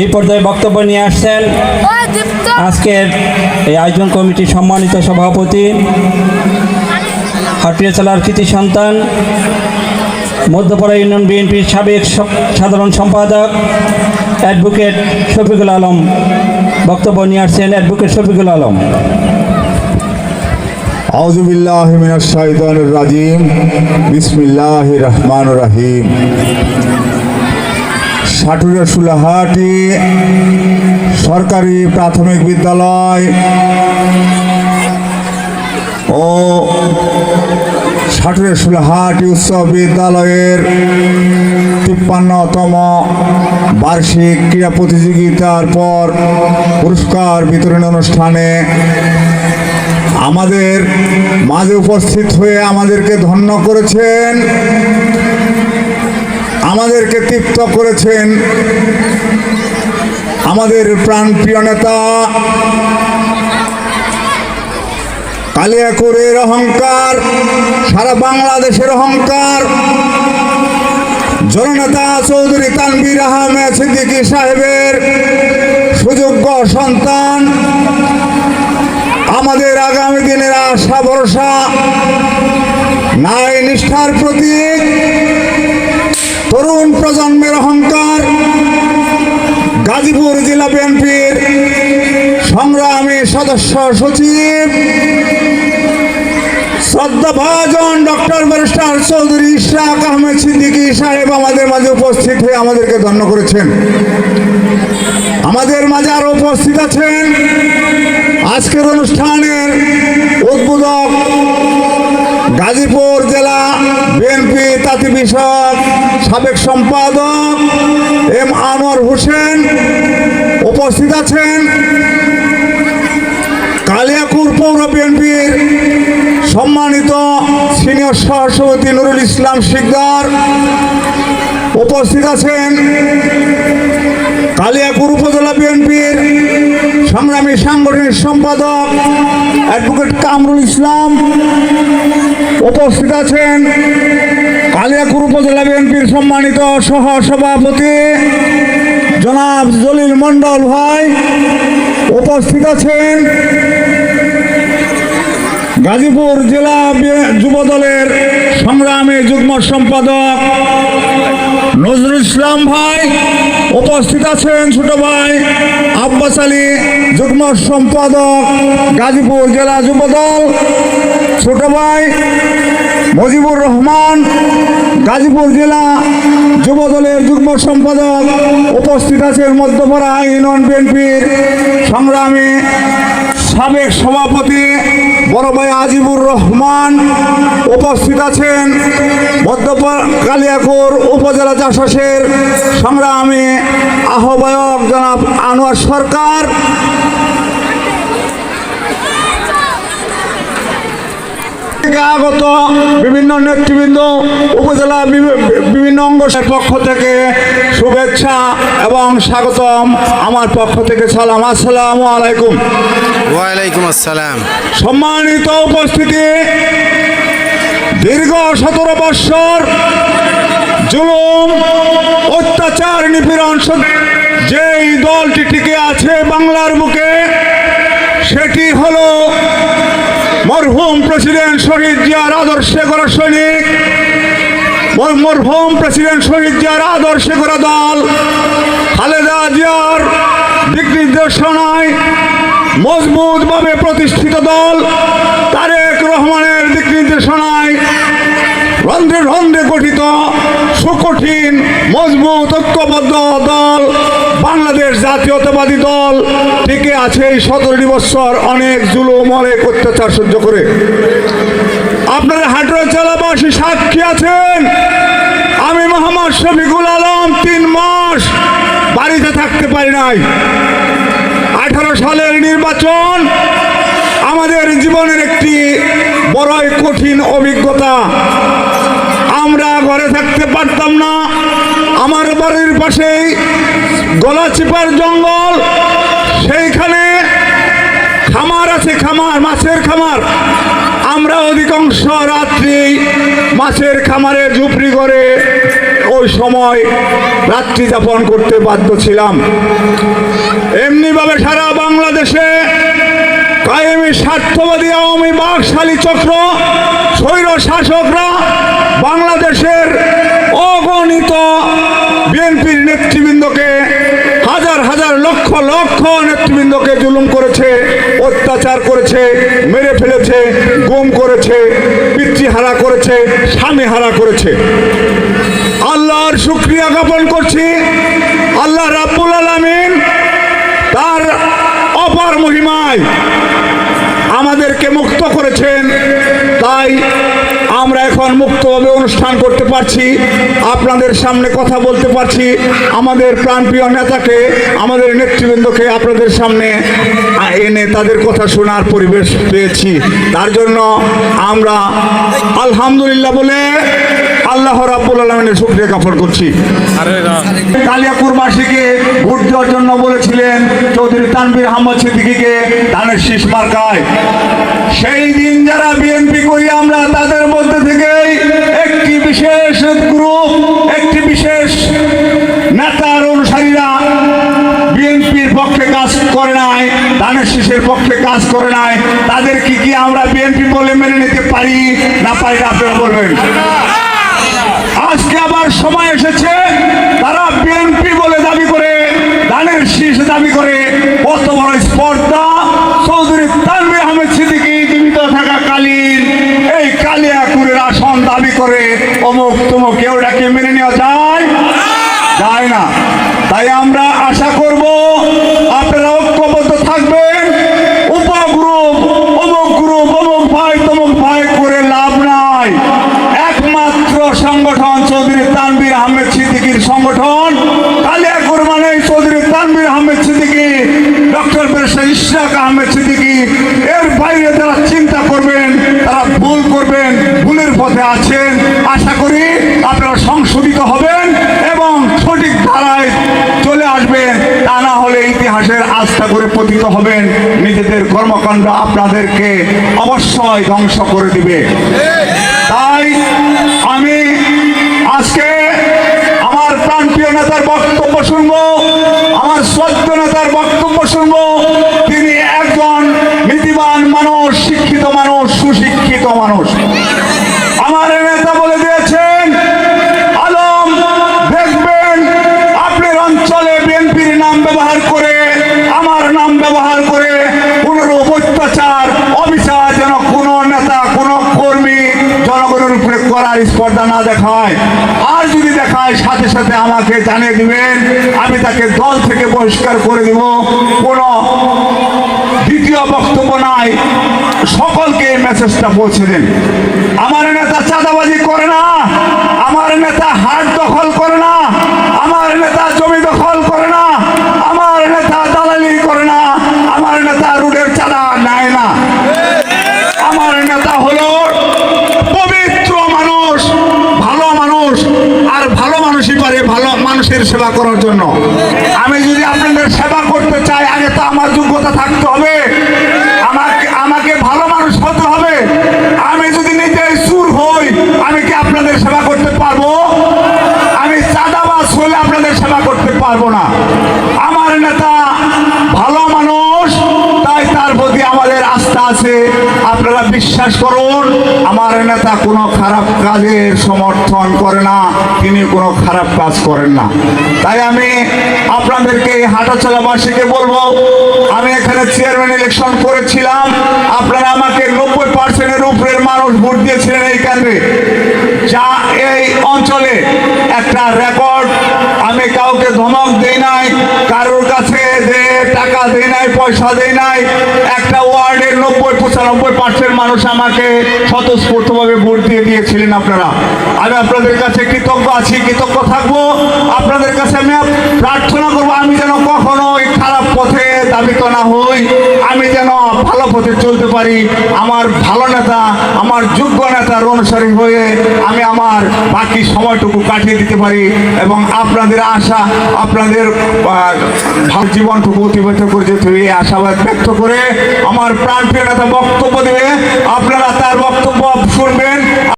এই পর্যায়ে বক্তব্য নিয়ে আসছেন আজকের এই আয়োজন কমিটির সম্মানিত সভাপতি হাটিয়া জেলার কৃতি সন্তান মধ্যপাড়া ইউনিয়ন বিএনপির সাবেক সাধারণ সম্পাদক অ্যাডভোকেট শফিকুল আলম। বক্তব্য নিয়ে আসছেন অ্যাডভোকেট শফিকুল আলম। আউযু বিল্লাহি মিনাশ শাইতানির রাজিম। বিসমিল্লাহির রহমানির রহিম। সাটুরিয়া সুলাহাটি সরকারি প্রাথমিক বিদ্যালয় ও সুলাহাটি উচ্চ বিদ্যালয়ের তিপ্পান্নতম বার্ষিক ক্রীড়া প্রতিযোগিতার পর পুরস্কার বিতরণ অনুষ্ঠানে আমাদের মাঝে উপস্থিত হয়ে আমাদেরকে ধন্য করেছেন আমাদেরকে তৃপ্ত করেছেন আমাদের প্রাণপ্রিয় নেতা কালিয়াকুরের অহংকার, সারা বাংলাদেশের অহংকার। জননেতা চৌধুরী তানবির আহমেদ সিদ্দিকী সাহেবের সুযোগ্য সন্তান। আমাদের আগামী দিনের আশা ভরসা নারী নিষ্ঠার প্রতীক। তরুণ প্রজন্মের অহংকার। গাজীপুর জেলা বিএনপির সংগ্রামী সদস্য সচিব, শ্রদ্ধাভাজন ডক্টর ব্যারিস্টার চৌধুরী ইশরাক আহমেদ সিদ্দিকী সাহেব আমাদের মাঝে উপস্থিত হয়ে আমাদেরকে ধন্য করেছেন। আমাদের মাঝে আরও উপস্থিত আছেন আজকের অনুষ্ঠানের উদ্বোধক গাজীপুর জেলা বিএনপি তাঁতি বিষয়ক সাবেক সম্পাদক এম আনোয়ার হোসেন উপস্থিত আছেন। কালিয়াকুর পৌর বিএনপির সম্মানিত সিনিয়র সহসভাপতি নুরুল ইসলাম শিকদার উপস্থিত আছেন। কালিয়াকুর উপজেলা বিএনপির সংগ্রামী সাংগঠনিক সম্পাদক অ্যাডভোকেট কামরুল ইসলাম উপস্থিত আছেন কালিয়াকুর উপজেলা বিএনপির সম্মানিত সহ সভাপতি জনাব জলিল মণ্ডল ভাই উপস্থিত আছেন গাজীপুর জেলা বি- যুব দলের সংগ্রামী যুগ্ম সম্পাদক নজরুল ইসলাম ভাই, উপস্থিত আছেন ছোট ভাই আব্বাস আলী, যুগ্ম সম্পাদক, গাজীপুর জেলা যুব দল। ছোট ভাই মজিবুর রহমান, গাজীপুর জেলা যুব দলের যুগ্ম সম্পাদক, উপস্থিত আছেন মধ্যপাড়া ইউনিয়ন বিএনপির সংগ্রামী সাবেক সভাপতি বড় ভাই আজিবুর রহমান উপস্থিত আছেন মধ্যপাড়া কালিয়াকুর উপজেলা চাষাসের সংগ্রামী আহ্বায়ক জনাব আনোয়ার সরকার। আগত বিভিন্ন নেতৃবৃন্দ, উপজেলা বিভিন্ন অঙ্গসের পক্ষ থেকে শুভেচ্ছা এবং স্বাগতম। আমার পক্ষ থেকে সালাম। আসসালামু আলাইকুম। ওয়ালাইকুম আসসালাম। সম্মানিত উপস্থিতি দীর্ঘ সতেরো বৎসর জুলুম অত্যাচার নিপীড়ন যেই দলটি টিকে আছে বাংলার বুকে সেটি হলো মরহুম প্রেসিডেন্ট শহীদ জিয়ার আদর্শে মর- মরহুম প্রেসিডেন্ট শহীদ জিয়ার আদর্শে করা দল খালেদা জিয়ার দিক নির্দেশনায় মজবুতভাবে প্রতিষ্ঠিত দল তারেক রহমানের দিক নির্দেশনায় রন্ধ্রে রন্ধ্রে গঠিত সুকঠিন মজবুত ঐক্যবদ্ধ দল বাংলাদেশ জাতীয়তাবাদী দল টিকে আছে এই সতেরোটি বছর অনেক জুলুম, অনেক অত্যাচার সহ্য করে। আপনারা হাটরা জেলাবাসী সাক্ষী আছেন। আমি মোহাম্মদ শফিকুল আলম, তিন মাস বাড়িতে থাকতে পারি নাই। আঠারো সালের নির্বাচন আমাদের জীবনের একটি বড়ই কঠিন অভিজ্ঞতা। আমরা ঘরে থাকতে পারতাম না। আমার বাড়ির পাশেই গলাচিপার জঙ্গল। সেইখানে খামার আছে, খামার, মাছের খামার। আমরা অধিকাংশ রাত্রি মাছের খামারে ঝুপড়ি করে ওই সময় রাত্রি যাপন করতে বাধ্য ছিলাম। এমনিভাবে সারা বাংলাদেশে কায়েমি স্বার্থবাদী আওয়ামী বাঘশালী চক্র স্বৈর শাসকরা বাংলাদেশের লক্ষ নেতৃবৃন্দকে জুলুম করেছে, অত্যাচার করেছে, মেরে ফেলেছে, গুম করেছে, পিতৃহারা করেছে স্বামী হারা করেছে। আল্লাহর শুক্রিয়া জ্ঞাপন করছি। আল্লাহ রাব্বুল আলামিন তার অপার মহিমায় আমাদেরকে মুক্ত করেছেন। তাই আমরা এখন মুক্তভাবে অনুষ্ঠান করতে পারছি। আপনাদের সামনে কথা বলতে পারছি। আমাদের প্রাণপ্রিয় নেতাকে, আমাদের নেতৃবৃন্দকে আপনাদের সামনে এনে তাদের কথা শোনার পরিবেশ পেয়েছি। তার জন্য আমরা আলহামদুলিল্লাহ বলে আল্লাহ রাব্বুল আলমিনের শুক্রিয়া জ্ঞাপন করছি। কালিয়াকুর মাসিকে ভোট দেওয়ার জন্য বলেছিলেন, চৌধুরী তানবির আহমদ সিদ্দিকিকে ধানের শীষ মার্কায়। সেই দিন যারা বিএনপি করি আমরা, তাদের মধ্যে থেকে একটি বিশেষ গ্রুপ একটি বিশেষ নেতার অনুসারীরা বিএনপির পক্ষে কাজ করে নাই, ধানের শীষের পক্ষে কাজ করে নাই। তাদের কি কি আমরা বিএনপি বলে মেনে নিতে পারি না পারি না আপনারা বলবেন? আজকে আবার সময় এসেছে, তারা বিএনপি বলে দাবি করে, ধানের শীষ দাবি করে। como que ahora que miren পথে আছেন, আশা করি আপনারা সংশোধিত হবেন এবং সঠিক ধারায় চলে আসবেন। তা না হলে ইতিহাসের আস্থা করে পতিত হবেন। নিজেদের কর্মকাণ্ড আপনাদেরকে অবশ্যই ধ্বংস করে দিবে। তাই আমি আজকে আমার প্রাণপ্রিয় নেতার বক্তব্য শুনব আমার শ্রদ্ধ নেতার বক্তব্য শুনব তিনি একজন নীতিবান মানুষ শিক্ষিত মানুষ সুশিক্ষিত মানুষ আমার নেতা বলে দিয়েছেন আলম দেখবেন আপনার অঞ্চলে বিএনপির নাম ব্যবহার করে আমার নাম ব্যবহার করে কোনোরূপ অত্যাচার অবিচার যেন কোনো নেতা, কোনো কর্মী জনগণের উপরে করার স্পর্ধা না দেখায়। আর যদি দেখায়, সাথে সাথে আমাকে জানিয়ে দিবেন, আমি তাকে দল থেকে বহিষ্কার করে দিব। কোনো দ্বিতীয় বক্তব্য নাই। সকলকে এই মেসেজটা পৌঁছে দেন। আমার নেতা চাঁদাবাজি করে না। আমার নেতা হাট দখল করে না আমার নেতা জমি দখল করে না আমার নেতা দালালি করে না আমার নেতা রুডের চাঁদা নেয় না নেতা হলো পবিত্র মানুষ, ভালো মানুষ, আর ভালো মানুষই পারে ভালো মানুষের সেবা করার জন্য। আমি যদি আপনাদের সেবা করতে চাই, আগে তো আমার যোগ্যতা থাকতে হবে। আমাকে আমাকে ভালো মানুষ হতে হবে। আমি যদি নিজে সুর হই, আমি কি আপনাদের সেবা করতে পারব আমি চাঁদাবাজ হলে আপনাদের সেবা করতে পারব না আমার নেতা ভালো মানুষ তাই তার প্রতি আমাদের আস্থা আছে আপনারা বিশ্বাস করুন, আমার নেতা কোনো খারাপ কাজের সমর্থন করে না, তিনি কোনো খারাপ কাজ করেন না। তাই আমি আপনাদেরকে এই হাঁটাচলাবাসীকে বলব, আমি এখানে চেয়ারম্যান ইলেকশন করেছিলাম, আপনারা আমাকে নব্বই পার্সেন্টের উপরের মানুষ ভোট দিয়েছিলেন এই কেন্দ্রে। যা এই অঞ্চলে একটা রেকর্ড আমি কাউকে ধমক দেই নাই দেয় নাই, পয়সা দেয় নাই। একটা ওয়ার্ডের নব্বই, পঁচানব্বই পার্সেন্ট মানুষ আমাকে স্বতঃস্ফূর্তভাবে ভোট দিয়ে দিয়েছিলেন আপনারা। আমি আপনাদের কাছে কৃতজ্ঞ আছি, কৃতজ্ঞ থাকব। আপনাদের কাছে আমি প্রার্থনা করব, আমি যেন কখনো খারাপ পথে দাবিত না হই। ভালো পথে চলতে পারি। আমার ভালো নেতা, আমার যোগ্য নেতার অনুসারী হয়ে আমি আমার বাকি সময়টুকু কাটিয়ে দিতে পারি এবং আপনাদের আশা, আপনাদের ভালো জীবনটুকু অতিবাহিত করে যেতে এই আশাবাদ ব্যক্ত করে আমার প্রাণপ্রিয় নেতা বক্তব্য দেবে। আপনারা তার বক্তব্য শুনবেন।